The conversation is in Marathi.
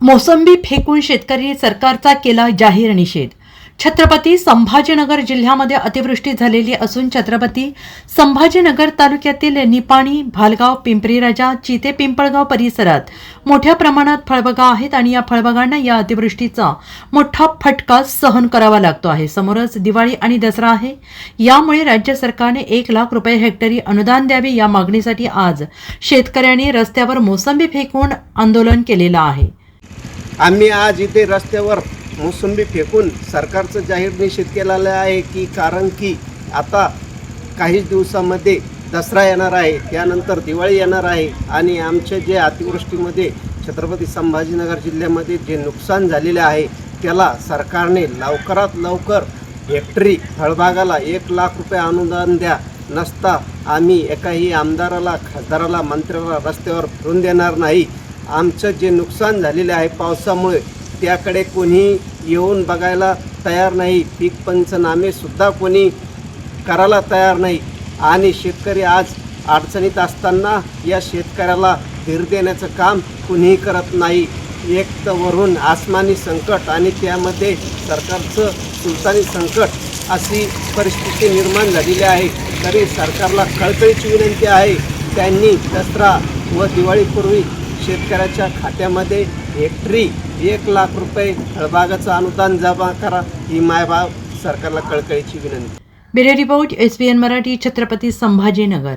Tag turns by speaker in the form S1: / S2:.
S1: मोसंबी फेकून शेतकरी सरकारचा केला जाहीर निषेध. छत्रपती संभाजीनगर जिल्ह्यामध्ये अतिवृष्टी झालेली असून छत्रपती संभाजीनगर तालुक्यातील निपाणी भालगाव पिंपरीराजा चिते पिंपळगाव परिसरात मोठ्या प्रमाणात फळबागा आहेत आणि या फळबागांना या अतिवृष्टीचा मोठा फटका सहन करावा लागतो आहे. समोरच दिवाळी आणि दसरा आहे. यामुळे राज्य सरकारने एक लाख रुपये हेक्टरी अनुदान द्यावे या मागणीसाठी आज शेतकऱ्यांनी रस्त्यावर मोसंबी फेकून आंदोलन केलेलं आहे.
S2: आम्ही आज इथे रस्त्यावर मोसंबी फेकून सरकारचं जाहीर निषेध केलेला आहे की कारण की आता काही दिवसामध्ये दसरा येणार आहे त्यानंतर दिवाळी येणार आहे आणि आमच्या जे अतिवृष्टीमध्ये छत्रपती संभाजीनगर जिल्ह्यामध्ये जे नुकसान झालेले आहे त्याला सरकारने लवकरात लवकर हेक्टरी फळबागाला एक लाख रुपये अनुदान द्या. नसता आम्ही एकाही आमदाराला खासदाराला मंत्र्याला रस्त्यावर फिरून देणार नाही. आमचं जे नुकसान झालेलं आहे पावसामुळे त्याकडे कोणी येऊन बघायला तयार नाही. पीक पंचनामेसुद्धा कोणी करायला तयार नाही. आणि शेतकरी आज अडचणीत असताना या शेतकऱ्याला धीर देण्याचं काम कुणीही करत नाही. एक तर वरून आसमानी संकट आणि त्यामध्ये सरकारचं सुलतानी संकट अशी परिस्थिती निर्माण झालेली आहे. तरी सरकारला कळकळीची विनंती आहे. त्यांनी दसरा व दिवाळीपूर्वी शेतकऱ्याच्या खात्यामध्ये हेक्टरी एक लाख रुपये फळबागाचं अनुदान जमा करा ही मायबाप सरकारला कळकळीची विनंती.
S1: Bureau report S Marathi Chhatrapati Sambhajinagar.